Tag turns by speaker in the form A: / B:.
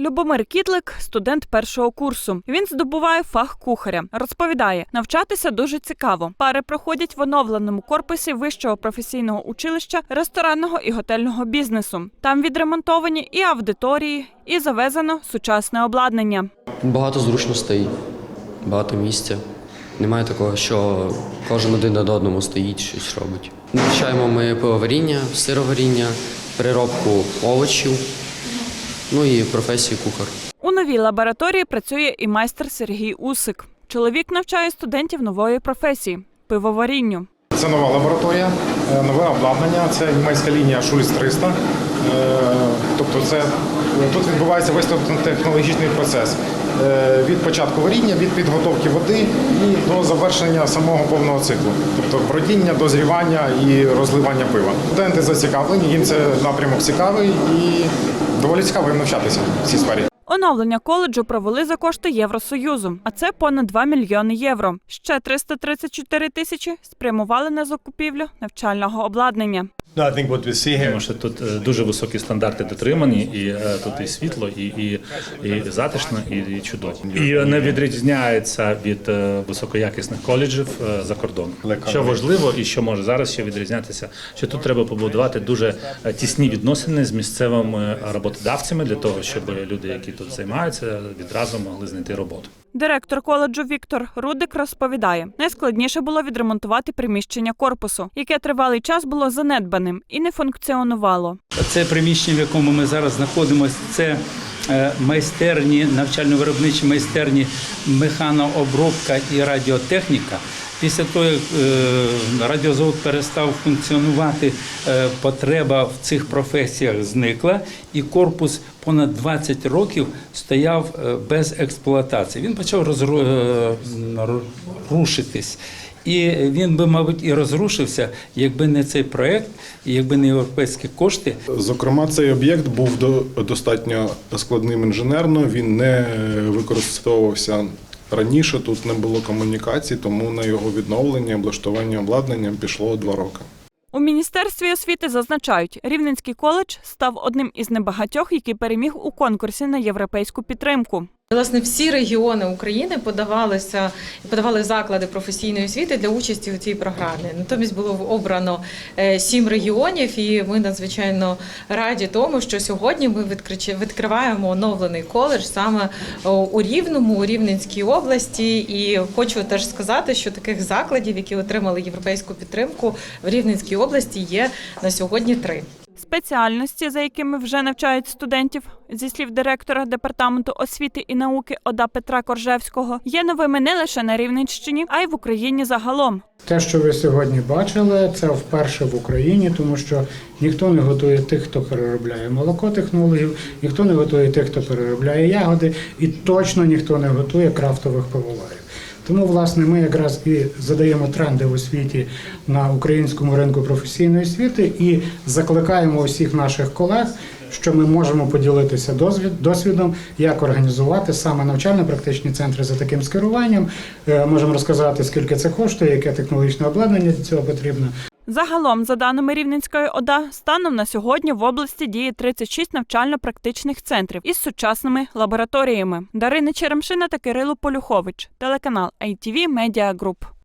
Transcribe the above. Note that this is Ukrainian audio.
A: Любомир Кітлик студент першого курсу. Він здобуває фах кухаря. Розповідає, навчатися дуже цікаво. Пари проходять в оновленому корпусі вищого професійного училища ресторанного і готельного бізнесу. Там відремонтовані і аудиторії, і завезено сучасне обладнання.
B: Багато зручностей, багато місця. Немає такого, що кожен один над одному стоїть, щось робить. Навчаємо ми пивоваріння, сироваріння, переробку овочів, ну і професії кухар.
A: У новій лабораторії працює і майстер Сергій Усик. Чоловік навчає студентів нової професії пивоварінню.
C: Це нова лабораторія, е, нове обладнання, це німецька лінія Шульц 300. Тобто це тут відбувається весь технологічний процес Е, від початку варіння, від підготовки води і до завершення самого повного циклу, тобто бродіння, дозрівання і розливання пива. Студенти зацікавлені, їм це напрямок цікавий і доволі цікаво їм навчатися в цій сфері.
A: Оновлення коледжу провели за кошти Євросоюзу, а це понад 2 мільйони євро. Ще 334 тисячі спрямували на закупівлю навчального обладнання.
D: Тому що тут е, дуже високі стандарти дотримані, і е, тут і світло, і, і, і затишно, і, і чудово. І не відрізняється від е, високоякісних коледжів за кордоном. Що важливо і що може зараз ще відрізнятися, що тут треба побудувати дуже тісні відносини з місцевими роботодавцями для того, щоб люди, які тут займаються, відразу могли знайти роботу.
A: Директор коледжу Віктор Рудик розповідає: найскладніше було відремонтувати приміщення корпусу, яке тривалий час було занедбаним і не функціонувало.
E: Це приміщення, в якому ми зараз знаходимося, це майстерні, навчально-виробничі майстерні, механообробка і радіотехніка. Після того, як е, радіозавод перестав функціонувати, е, потреба в цих професіях зникла, і корпус понад 20 років стояв е, без експлуатації. Він почав розру- е, рушитись. І він би, мабуть, і розрушився, якби не цей проект, якби не європейські кошти.
F: Зокрема, цей об'єкт був до- достатньо складним інженерно. Він не використовувався раніше. Тут не було комунікацій, тому на його відновлення, облаштування обладнання пішло два роки.
A: У міністерстві освіти зазначають, Рівненський коледж став одним із небагатьох, який переміг у конкурсі на європейську підтримку.
G: Власне, всі регіони України подавалися подавали заклади професійної освіти для участі у цій програмі. Натомість було обрано е, сім регіонів, і ми надзвичайно раді тому, що сьогодні ми відкриваємо оновлений коледж саме у Рівному, у Рівненській області. І хочу теж сказати, що таких закладів, які отримали європейську підтримку в Рівненській області, є на сьогодні три.
A: Спеціальності, за якими вже навчають студентів, зі слів директора департаменту освіти і науки ОДА Петра Коржевського, є новими не лише на Рівненщині, а й в Україні загалом.
H: Те, що ви сьогодні бачили, це вперше в Україні, тому що ніхто не готує тих, хто переробляє молоко технологів, ніхто не готує тих, хто переробляє ягоди, і точно ніхто не готує крафтових пивоварів. Тому, власне, ми якраз і задаємо тренди в освіті на українському ринку професійної освіти і закликаємо усіх наших колег, що ми можемо поділитися досвід- досвідом, як організувати саме навчально-практичні центри за таким скеруванням. Е, Можемо розказати, скільки це коштує, яке технологічне обладнання для цього потрібно.
A: Загалом, за даними Рівненської ОДА, станом на сьогодні в області діє 36 навчально-практичних центрів із сучасними лабораторіями. Дарина Черемшина та Кирило Полюхович, телеканал ITV Media Group.